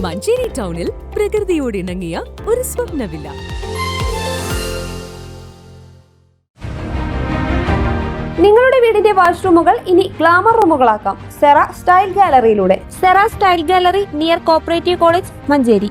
മഞ്ചേരി ടൗണിൽ പ്രകൃതിയോട് ഇണങ്ങിയ ഒരു സ്വപ്നവില്ല. നിങ്ങളുടെ വീടിന്റെ വാഷ്റൂമുകൾ ഇനി ഗ്ലാമർ റൂമുകളാക്കാം. Cera style ഗാലറിയിലൂടെ. Sera style gallery near cooperative college Manjeri.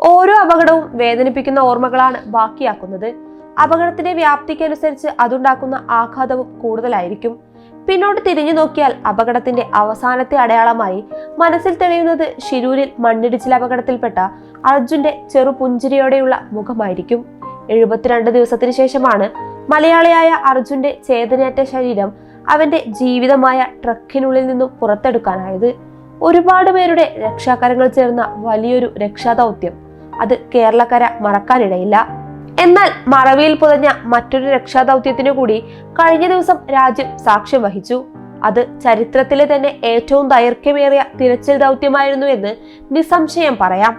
ഓരോ അപകടവും വേദനിപ്പിക്കുന്ന ഓർമ്മകളാണ് ബാക്കിയാക്കുന്നത്. അപകടത്തിന്റെ വ്യാപ്തിക്കനുസരിച്ച് അതുണ്ടാക്കുന്ന ആഘാതവും കൂടുതലായിരിക്കും. പിന്നോട്ട് തിരിഞ്ഞു നോക്കിയാൽ അപകടത്തിന്റെ അവസാനത്തെ അടയാളമായി മനസ്സിൽ തെളിയുന്നത് ഷിരൂരിൽ മണ്ണിടിച്ചിൽ അപകടത്തിൽപ്പെട്ട അർജുന്റെ ചെറു പുഞ്ചിരിയോടെയുള്ള മുഖമായിരിക്കും. എഴുപത്തിരണ്ട് ദിവസത്തിനു ശേഷമാണ് മലയാളിയായ അർജുന്റെ ചേതനയറ്റ ശരീരം അവന്റെ ജീവിതമായ ട്രക്കിനുള്ളിൽ നിന്നും പുറത്തെടുക്കാനായത്. ഒരുപാട് പേരുടെ രക്ഷാകരങ്ങൾ ചേർന്ന വലിയൊരു രക്ഷാദൗത്യം. അത് കേരളക്കര മറക്കാനിടയില്ല. എന്നാൽ മറവിയിൽ പുതഞ്ഞ മറ്റൊരു രക്ഷാദൗത്യത്തിനു കൂടി കഴിഞ്ഞ ദിവസം രാജ്യം സാക്ഷ്യം വഹിച്ചു. അത് ചരിത്രത്തിലെ തന്നെ ഏറ്റവും ദൈർഘ്യമേറിയ തിരച്ചിൽ ദൗത്യമായിരുന്നു എന്ന് നിസ്സംശയം പറയാം.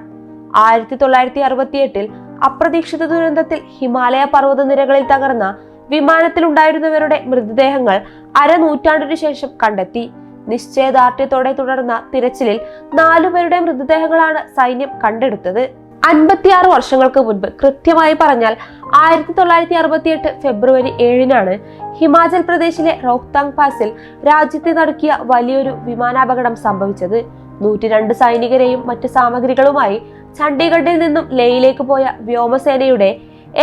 ആയിരത്തി തൊള്ളായിരത്തി അറുപത്തിയെട്ടിൽ അപ്രതീക്ഷിത ദുരന്തത്തിൽ ഹിമാലയ പർവത നിരകളിൽ തകർന്ന വിമാനത്തിലുണ്ടായിരുന്നവരുടെ മൃതദേഹങ്ങൾ അരനൂറ്റാണ്ടിനു ശേഷം കണ്ടെത്തി. നിശ്ചയദാർഢ്യത്തോടെ തുടർന്ന തിരച്ചിലിൽ നാലുപേരുടെ മൃതദേഹങ്ങളാണ് സൈന്യം കണ്ടെടുത്തത്. അൻപത്തിയാറ് വർഷങ്ങൾക്ക് മുൻപ്. കൃത്യമായി പറഞ്ഞാൽ ആയിരത്തി തൊള്ളായിരത്തി അറുപത്തിയെട്ട് ഫെബ്രുവരി ഏഴിനാണ് ഹിമാചൽ പ്രദേശിലെ റോഹ്താങ് പാസിൽ രാജ്യത്തെ നടക്കിയ വലിയൊരു വിമാനാപകടം സംഭവിച്ചത്. നൂറ്റിരണ്ട് സൈനികരെയും മറ്റ് സാമഗ്രികളുമായി ചണ്ഡീഗഡിൽ നിന്നും ലേയിലേക്ക് പോയ വ്യോമസേനയുടെ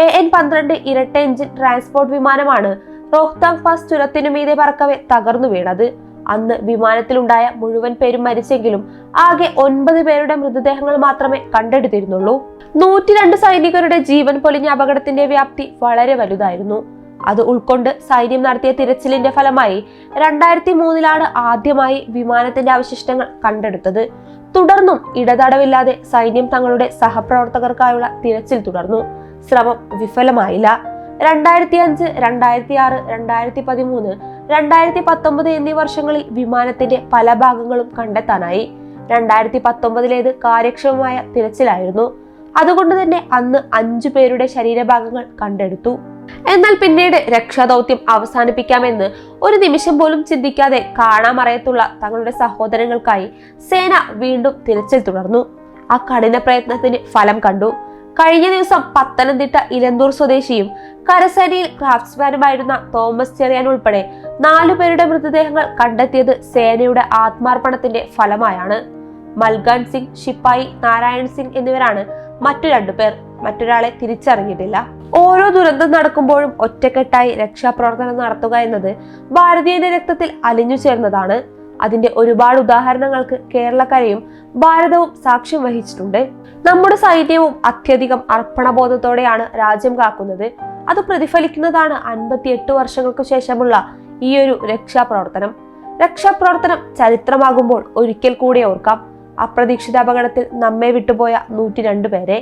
എ എൻ പന്ത്രണ്ട് ഇരട്ട എഞ്ചിൻ ട്രാൻസ്പോർട്ട് വിമാനമാണ് റോഹ്താങ് പാസ് ചുരത്തിനു മീതെ പറക്കവെ തകർന്നു വീണത്. അന്ന് വിമാനത്തിലുണ്ടായ മുഴുവൻ പേരും മരിച്ചെങ്കിലും ആകെ ഒൻപത് പേരുടെ മൃതദേഹങ്ങൾ മാത്രമേ കണ്ടെടുത്തിരുന്നുള്ളൂ. നൂറ്റിരണ്ട് സൈനികരുടെ ജീവൻ പൊലിഞ്ഞ അപകടത്തിന്റെ വ്യാപ്തി വളരെ വലുതായിരുന്നു. അത് ഉൾക്കൊണ്ട് സൈന്യം നടത്തിയ തിരച്ചിലിന്റെ ഫലമായി രണ്ടായിരത്തി മൂന്നിലാണ് ആദ്യമായി വിമാനത്തിന്റെ അവശിഷ്ടങ്ങൾ കണ്ടെടുത്തത്. തുടർന്നും ഇടതടവില്ലാതെ സൈന്യം തങ്ങളുടെ സഹപ്രവർത്തകർക്കായുള്ള തിരച്ചിൽ തുടർന്നു. ശ്രമം വിഫലമായില്ല. രണ്ടായിരത്തി അഞ്ച് രണ്ടായിരത്തി ആറ് രണ്ടായിരത്തി പതിമൂന്ന് രണ്ടായിരത്തി പത്തൊമ്പത് എന്നീ വർഷങ്ങളിൽ വിമാനത്തിന്റെ പല ഭാഗങ്ങളും കണ്ടെത്താനായി. രണ്ടായിരത്തി പത്തൊമ്പതിലേത് കാര്യക്ഷമമായ തിരച്ചിലായിരുന്നു. അതുകൊണ്ട് തന്നെ അന്ന് അഞ്ചു പേരുടെ ശരീരഭാഗങ്ങൾ കണ്ടെടുത്തു. എന്നാൽ പിന്നീട് രക്ഷാദൗത്യം അവസാനിപ്പിക്കാമെന്ന് ഒരു നിമിഷം പോലും ചിന്തിക്കാതെ കാണാമറയത്തുള്ള തങ്ങളുടെ സഹോദരങ്ങൾക്കായി സേന വീണ്ടും തിരച്ചിൽ തുടർന്നു. ആ കഠിന പ്രയത്നത്തിന് ഫലം കണ്ടു. കഴിഞ്ഞ ദിവസം പത്തനംതിട്ട ഇലന്തൂർ സ്വദേശിയും കരസേനയിൽ ക്രാഫ്റ്റ്സ്മാനുമായിരുന്ന തോമസ് ചെറിയാൻ ഉൾപ്പെടെ നാലുപേരുടെ മൃതദേഹങ്ങൾ കണ്ടെത്തിയത് സേനയുടെ ആത്മാർപ്പണത്തിന്റെ ഫലമായാണ്. മൽഗാൻ സിംഗ് ശിപ്പായി നാരായൺ സിംഗ് എന്നിവരാണ് മറ്റു രണ്ടു പേർ. മറ്റൊരാളെ തിരിച്ചറിഞ്ഞിട്ടില്ല. ഓരോ ദുരന്തം നടക്കുമ്പോഴും ഒറ്റക്കെട്ടായി രക്ഷാപ്രവർത്തനം നടത്തുക എന്നത് ഭാരതീയന്റെ രക്തത്തിൽ അലിഞ്ഞു ചേർന്നതാണ്. അതിന്റെ ഒരുപാട് ഉദാഹരണങ്ങൾക്ക് കേരളക്കരയും ഭാരതവും സാക്ഷ്യം വഹിച്ചിട്ടുണ്ട്. നമ്മുടെ സൈന്യവും അത്യധികം അർപ്പണബോധത്തോടെയാണ് രാജ്യം കാക്കുന്നത്. അത് പ്രതിഫലിക്കുന്നതാണ് അൻപത്തിയെട്ട് വർഷങ്ങൾക്ക് ശേഷമുള്ള ഈ ഒരു രക്ഷാപ്രവർത്തനം. രക്ഷാപ്രവർത്തനം ചരിത്രമാകുമ്പോൾ ഒരിക്കൽ കൂടി ഓർക്കാം. അപ്രതീക്ഷിത അപകടത്തിൽ നമ്മെ വിട്ടുപോയ നൂറ്റി പേരെ.